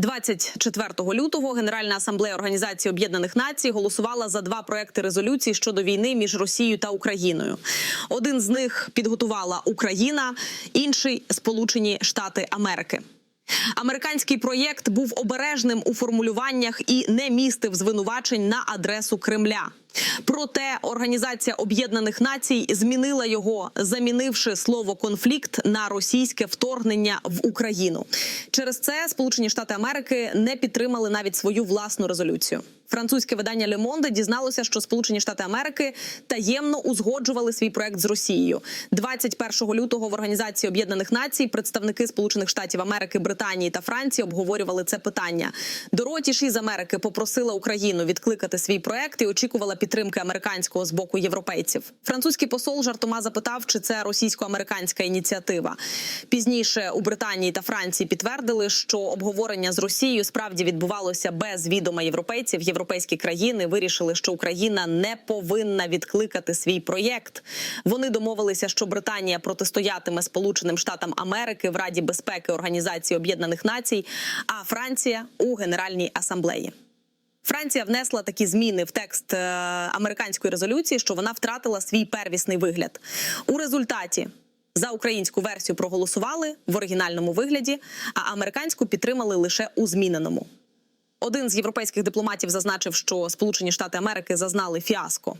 24 лютого Генеральна асамблея Організації Об'єднаних Націй голосувала за два проекти резолюції щодо війни між Росією та Україною. Один з них підготувала Україна, інший Сполучені Штати Америки. Американський проєкт був обережним у формулюваннях і не містив звинувачень на адресу Кремля. Проте Організація Об'єднаних Націй змінила його, замінивши слово конфлікт на російське вторгнення в Україну. Через це Сполучені Штати Америки не підтримали навіть свою власну резолюцію. Французьке видання Le Monde дізналося, що Сполучені Штати Америки таємно узгоджували свій проект з Росією. 21 лютого в Організації Об'єднаних Націй представники Сполучених Штатів Америки, Британії та Франції обговорювали це питання. Доротіш із Америки попросила Україну відкликати свій проект і очікувала підтримки американського з боку європейців. Французький посол жартома запитав, чи це російсько-американська ініціатива. Пізніше у Британії та Франції підтвердили, що обговорення з Росією справді відбувалося без відома європейців. Європейські країни вирішили, що Україна не повинна відкликати свій проєкт. Вони домовилися, що Британія протистоятиме Сполученим Штатам Америки в Раді безпеки Організації Об'єднаних Націй, а Франція у Генеральній асамблеї. Франція внесла такі зміни в текст е, американської резолюції, що вона втратила свій первісний вигляд. У результаті за українську версію проголосували в оригінальному вигляді, а американську підтримали лише у зміненому. Один з європейських дипломатів зазначив, що Сполучені Штати Америки зазнали фіаско